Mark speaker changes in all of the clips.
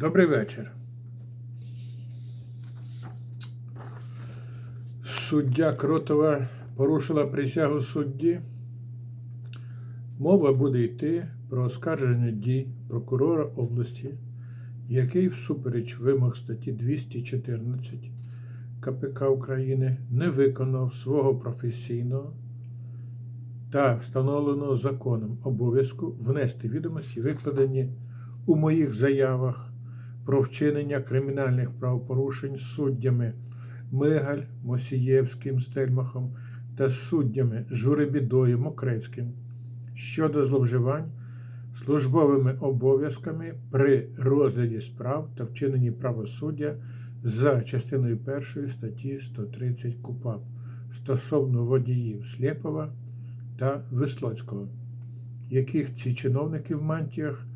Speaker 1: Добрий вечір. Суддя Кротова порушила присягу судді. Мова буде йти про оскарження дій прокурора області, який всупереч вимог статті 214 КПК України не виконав свого професійного та встановленого законом обов'язку внести відомості, викладені у моїх заявах про вчинення кримінальних правопорушень суддями Мигаль, Мосієвським, Стельмахом та суддями Журебідою Мокрецьким щодо зловживань службовими обов'язками при розгляді справ та вчиненні правосуддя за частиною 1 статті 130 КУПАП стосовно водіїв Слєпова та Вислоцького, яких ці чиновники в мантіях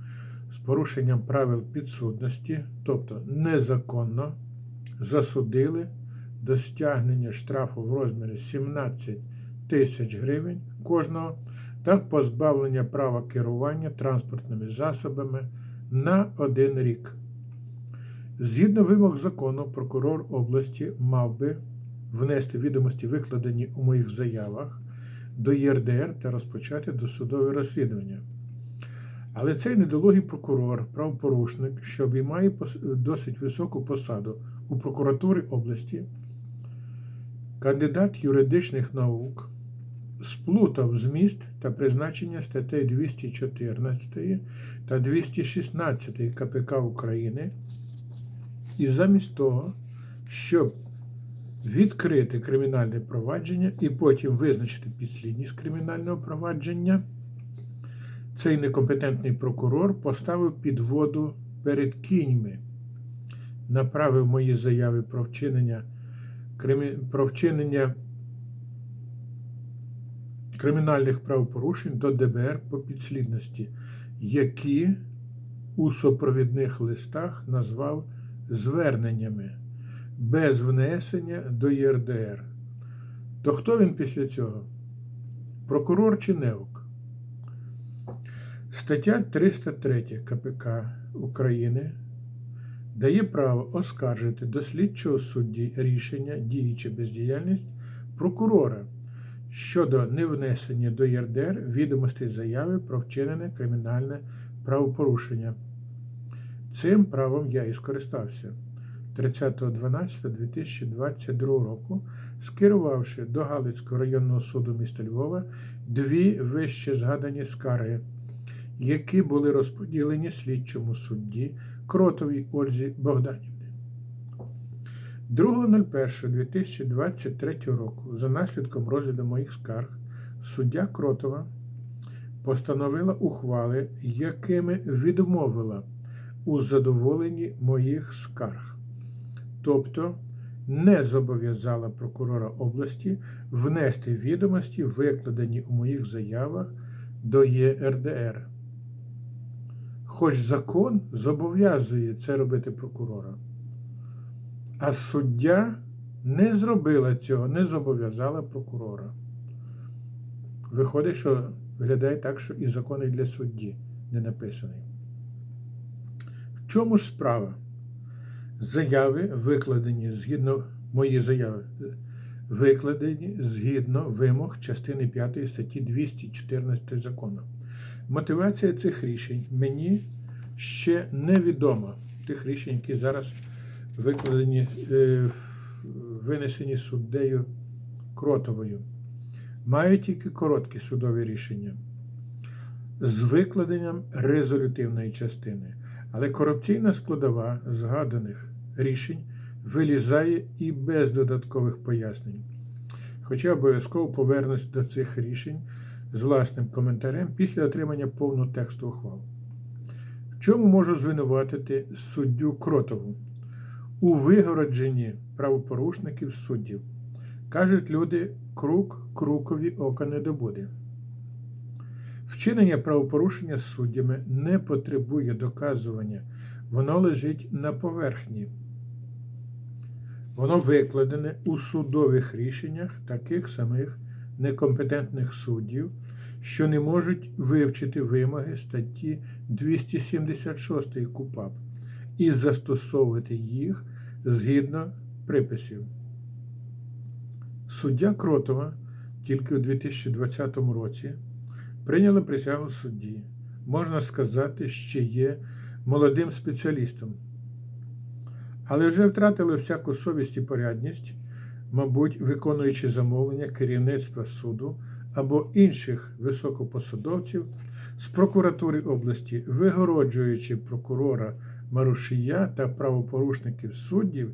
Speaker 1: з порушенням правил підсудності, тобто незаконно, засудили до стягнення штрафу в розмірі 17 тисяч гривень кожного та позбавлення права керування транспортними засобами на один рік. Згідно вимог закону, прокурор області мав би внести відомості, викладені у моїх заявах, до ЄРДР та розпочати досудове розслідування. Але цей недолугий прокурор, правопорушник, що обіймає досить високу посаду у прокуратурі області, кандидат юридичних наук, сплутав зміст та призначення статей 214 та 216 КПК України, і замість того, щоб відкрити кримінальне провадження і потім визначити підслідність кримінального провадження, цей некомпетентний прокурор поставив під воду перед кіньми, направив мої заяви про вчинення, про вчинення кримінальних правопорушень до ДБР по підслідності, які у супровідних листах назвав зверненнями без внесення до ЄРДР. То хто він після цього? Прокурор чи неук? Стаття 303 КПК України дає право оскаржити до слідчого судді рішення, дії чи бездіяльність прокурора щодо невнесення до ЄРДР відомостей заяви про вчинене кримінальне правопорушення. Цим правом я і скористався 30.12.2022 року, скерувавши до Галицького районного суду міста Львова дві вище згадані скарги, які були розподілені слідчому судді Кротовій Ользі Богданівні. 2.01.2023 року за наслідком розгляду моїх скарг суддя Кротова постановила ухвали, якими відмовила у задоволенні моїх скарг, тобто не зобов'язала прокурора області внести відомості, викладені у моїх заявах до ЄРДР. Хоч закон зобов'язує це робити прокурора. А суддя не зробила цього, не зобов'язала прокурора. Виходить, що виглядає так, що і закон і для судді не написаний. В чому ж справа? Заяви викладені згідно мої заяви, викладені згідно вимог частини 5 статті 214 закону. Мотивація цих рішень мені ще невідома. Тих рішень, які зараз викладені, е, винесені суддею Кротовою. Маю тільки короткі судові рішення з викладенням резолютивної частини. Але корупційна складова згаданих рішень вилізає і без додаткових пояснень. Хоча обов'язково повернусь до цих рішень з власним коментарем після отримання повного тексту ухвал. В чому можу звинуватити суддю Кротову? У вигородженні правопорушників суддів. Кажуть люди, круг крукові ока не добуде. Вчинення правопорушення суддями не потребує доказування, воно лежить на поверхні. Воно викладене у судових рішеннях таких самих некомпетентних суддів, що не можуть вивчити вимоги статті 276 КУПАП і застосовувати їх згідно приписів. Суддя Кротова тільки у 2020 році прийняла присягу судді. Можна сказати, ще є молодим спеціалістом, але вже втратили всяку совість і порядність, мабуть, виконуючи замовлення керівництва суду або інших високопосадовців з прокуратури області, вигороджуючи прокурора Марушія та правопорушників суддів,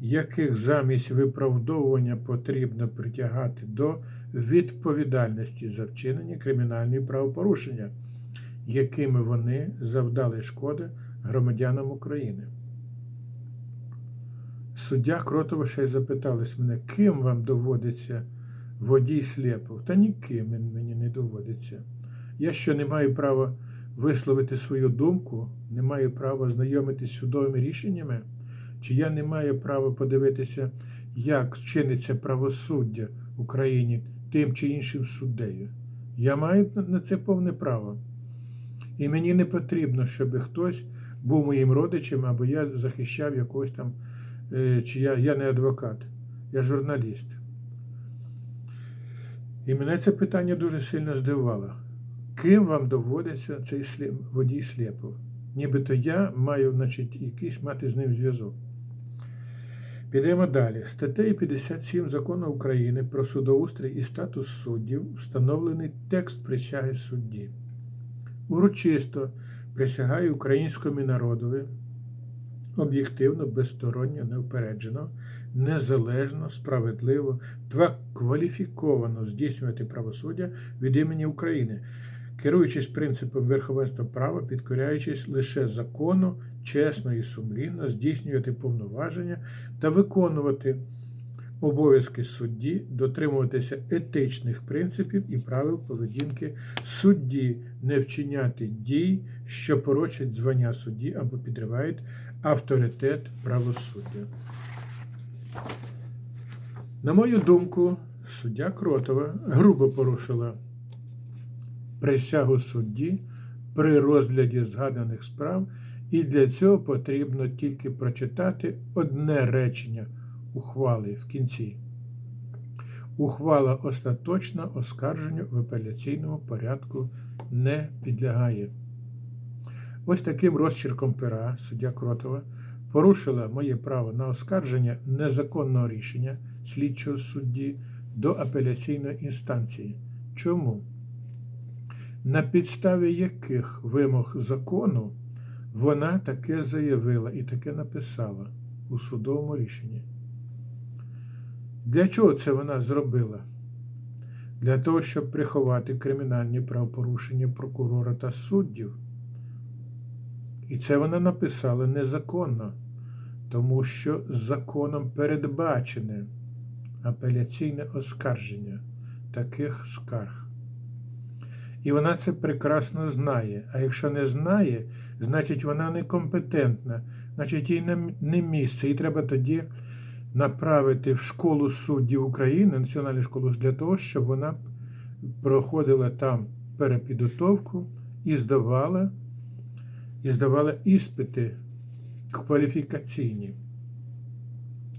Speaker 1: яких замість виправдовування потрібно притягати до відповідальності за вчинення кримінальної правопорушення, якими вони завдали шкоди громадянам України. Суддя Кротова ще й запиталась мене, ким вам доводиться водій сліпов? Та ніким мені не доводиться. Я що не маю права висловити свою думку, не маю права знайомитись з судовими рішеннями, чи я не маю права подивитися, як чиниться правосуддя в Україні тим чи іншим суддею. Я маю на це повне право. І мені не потрібно, щоб хтось був моїм родичем, або я захищав якогось там, чи я, я не адвокат, я журналіст. І мене це питання дуже сильно здивувало. Ким вам доводиться цей сліп, водій сліпов? Нібито я маю значить, якийсь мати з ним зв'язок. Підемо далі. Статтею 57 закону України про судоустрій і статус суддів встановлений текст присяги судді. Урочисто присягаю українському народові об'єктивно, безсторонньо, неупереджено, незалежно, справедливо та кваліфіковано здійснювати правосуддя від імені України, керуючись принципом верховенства права, підкоряючись лише закону, чесно і сумлінно здійснювати повноваження та виконувати обов'язки судді, дотримуватися етичних принципів і правил поведінки судді, не вчиняти дій, що порочать звання судді або підривають авторитет правосуддя. На мою думку, суддя Кротова грубо порушила присягу судді при розгляді згаданих справ, і для цього потрібно тільки прочитати одне речення ухвали в кінці. Ухвала остаточно оскарженню в апеляційному порядку не підлягає. Ось таким розчерком пера суддя Кротова порушила моє право на оскарження незаконного рішення слідчого судді до апеляційної інстанції. Чому? На підставі яких вимог закону вона таке заявила і таке написала у судовому рішенні? Для чого це вона зробила? Для того, щоб приховати кримінальні правопорушення прокурора та суддів. І це вона написала незаконно, тому що законом передбачене апеляційне оскарження таких скарг. І вона це прекрасно знає. А якщо не знає, значить вона некомпетентна, значить їй не місце. І треба тоді направити в школу суддів України, Національну школу для того, щоб вона проходила там перепідготовку і здавала, і здавала іспити кваліфікаційні.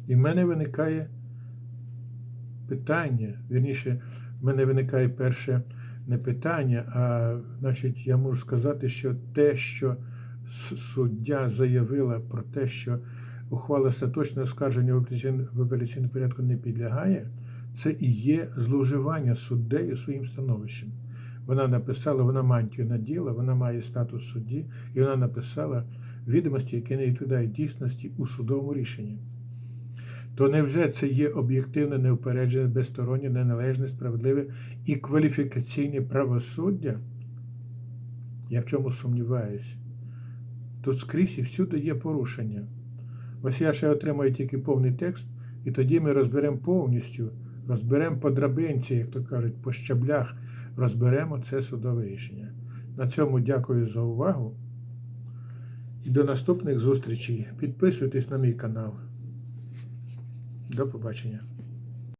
Speaker 1: І в мене виникає питання, вірніше, в мене виникає перше не питання, а значить, я можу сказати, що те, що суддя заявила про те, що ухвала остаточне оскарження в апеляційному порядку не підлягає, це і є зловживання суддею своїм становищем. Вона написала, вона мантію наділа, вона має статус судді, і вона написала відомості, які не відповідають дійсності у судовому рішенні. То невже це є об'єктивне, неупереджене, безстороннє, неналежне, справедливе і кваліфікаційне правосуддя? Я в чому сумніваюся. Тут скрізь і всюди є порушення. Ось я ще отримаю тільки повний текст, і тоді ми розберемо повністю, розберемо по драбинці, як то кажуть, по щаблях, розберемо це судове рішення. На цьому дякую за увагу. І до наступних зустрічей. Підписуйтесь на мій канал. До побачення.